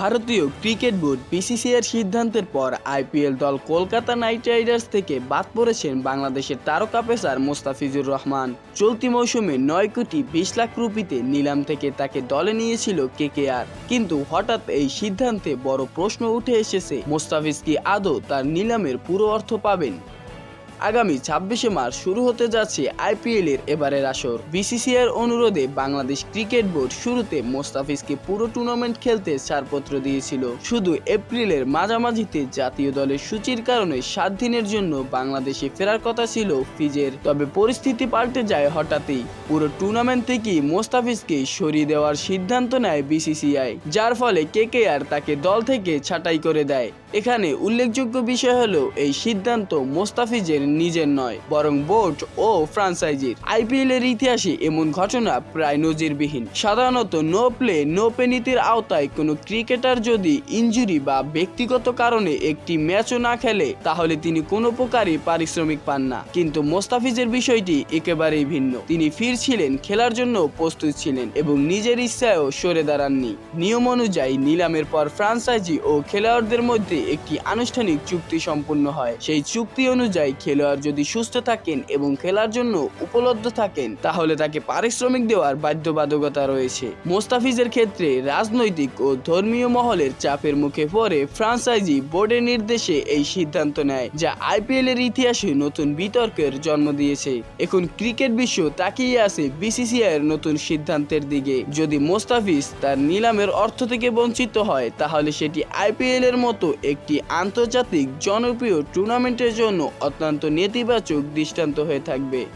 ভারতীয় cricket board বিসিসিআইয়ের সিদ্ধান্তের পর আইপিএল দল কলকাতা নাইট রাইডার্স থেকে বাদ পড়েছেন বাংলাদেশের তারকা পেসার মোস্তাফিজুর রহমান। চলতি মৌসুমে নয় কোটি বিশ লাখ রুপিতে নিলাম থেকে তাকে দলে নিয়েছিল কেকেআর। কিন্তু হঠাৎ এই সিদ্ধান্তে বড় প্রশ্ন উঠে এসেছে, মোস্তাফিজ কি আদৌ তার নিলামের পুরো অর্থ পাবেন? আগামী ছাব্বিশে মার্চ শুরু হতে যাচ্ছে আইপিএল এর এবারের আসর। বিসিসিআইয়ের অনুরোধে বাংলাদেশ ক্রিকেট বোর্ড শুরুতে মোস্তাফিজকে পুরো টুর্নামেন্ট খেলতে ছাড়পত্র দিয়েছিল। শুধু এপ্রিলের মাঝামাঝিতে জাতীয় দলের সূচির কারণে সাত দিনের জন্য বাংলাদেশে ফেরার কথা ছিল ফিজের। তবে পরিস্থিতি পাল্টে যায় হঠাৎই। পুরো টুর্নামেন্ট থেকেই মোস্তাফিজকে সরিয়ে দেওয়ার সিদ্ধান্ত নেয় বিসিসিআই যার ফলে কেকেআর তাকে দল থেকে ছাঁটাই করে দেয়। এখানে উল্লেখযোগ্য বিষয় হলো, এই সিদ্ধান্ত মোস্তাফিজের নিজের নয়, বরং বোর্ড ও ফ্রাঞ্চাইজির। আইপিএল এর ইতিহাসে এমন ঘটনা প্রায় নজিরবিহীন। সাধারণত নো প্লে নো পে নীতির আওতায় কোনো ক্রিকেটার যদি ইনজুরি বা ব্যক্তিগত কারণে একটি ম্যাচও না খেলে, তাহলে তিনি কোনো প্রকারই পারিশ্রমিক পান না। কিন্তু মোস্তাফিজের বিষয়টি একেবারেই ভিন্ন। তিনি ফিরছিলেন, খেলার জন্য প্রস্তুত ছিলেন এবং নিজের ইচ্ছায়ও সরে দাঁড়াননি। নিয়ম অনুযায়ী নিলামের পর ফ্রাঞ্চাইজি ও খেলোয়াড়দের মধ্যে একটি আনুষ্ঠানিক চুক্তি সম্পূর্ণ হয়। সেই চুক্তি অনুযায়ী খেলোয়াড় যদি সুস্থ থাকেন এবং খেলার জন্য উপলব্ধ থাকেন, তাহলে তাকে পারিশ্রমিক দেওয়ার বাধ্যবাধকতা রয়েছে। মোস্তাফিজের ক্ষেত্রে রাজনৈতিক ও ধর্মীয় মহলের চাপের মুখে পড়ে ফ্রান্সাইজি বোর্ডের নির্দেশে এই সিদ্ধান্ত নেয়, যা আইপিএল এর ইতিহাসে নতুন বিতর্কের জন্ম দিয়েছে। এখন ক্রিকেট বিশ্ব তাকিয়ে আছে বিসিসিআই এর নতুন সিদ্ধান্তের দিকে। যদি মোস্তাফিজ তার নিলামের অর্থ থেকে বঞ্চিত হয়, তাহলে সেটি আইপিএল এর মতো একটি আন্তর্জাতিক জনপ্রিয় টুর্নামেন্টের জন্য অত্যন্ত নেতিবাচক দৃষ্টান্ত হয়ে থাকবে।